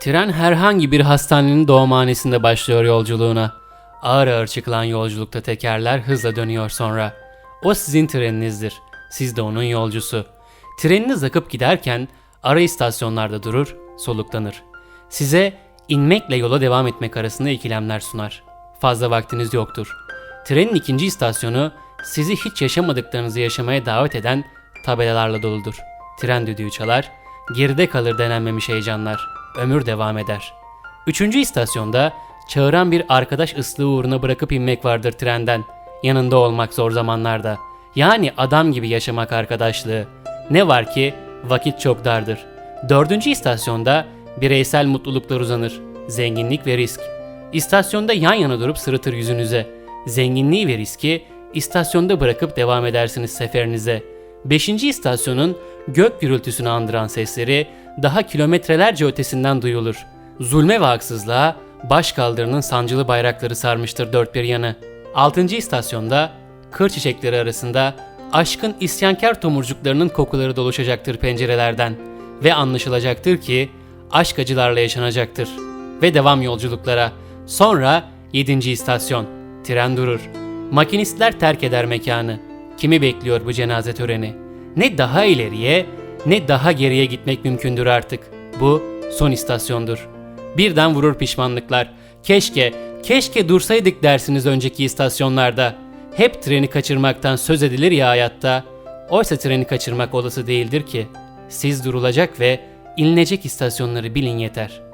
Tren herhangi bir hastanenin doğumhanesinde başlıyor yolculuğuna. Ağır ağır çıkılan yolculukta tekerler hızla dönüyor sonra. O sizin treninizdir. Siz de onun yolcusu. Treniniz akıp giderken ara istasyonlarda durur, soluklanır. Size inmekle yola devam etmek arasında ikilemler sunar. Fazla vaktiniz yoktur. Trenin ikinci istasyonu sizi hiç yaşamadıklarınızı yaşamaya davet eden tabelalarla doludur. Tren düdüğü çalar, geride kalır denenmemiş heyecanlar. Ömür devam eder. Üçüncü istasyonda çağıran bir arkadaş ıslığı uğruna bırakıp inmek vardır trenden. Yanında olmak zor zamanlarda. Yani adam gibi yaşamak arkadaşlığı. Ne var ki vakit çok dardır. Dördüncü istasyonda bireysel mutluluklar uzanır. Zenginlik ve risk. İstasyonda yan yana durup sırıtır yüzünüze. Zenginliği ve riski istasyonda bırakıp devam edersiniz seferinize. Beşinci istasyonun gök gürültüsünü andıran sesleri daha kilometrelerce ötesinden duyulur. Zulme ve haksızlığa baş kaldırının sancılı bayrakları sarmıştır dört bir yanı. Altıncı istasyonda kır çiçekleri arasında aşkın isyankar tomurcuklarının kokuları doluşacaktır pencerelerden ve anlaşılacaktır ki aşk acılarla yaşanacaktır ve devam yolculuklara. Sonra 7. istasyon. Tren durur. Makinistler terk eder mekanı. Kimi bekliyor bu cenaze töreni? Ne daha ileriye ne daha geriye gitmek mümkündür artık. Bu son istasyondur. Birden vurur pişmanlıklar. Keşke, keşke dursaydık dersiniz önceki istasyonlarda. Hep treni kaçırmaktan söz edilir ya hayatta. Oysa treni kaçırmak olası değildir ki. Siz durulacak ve inlenecek istasyonları bilin yeter.''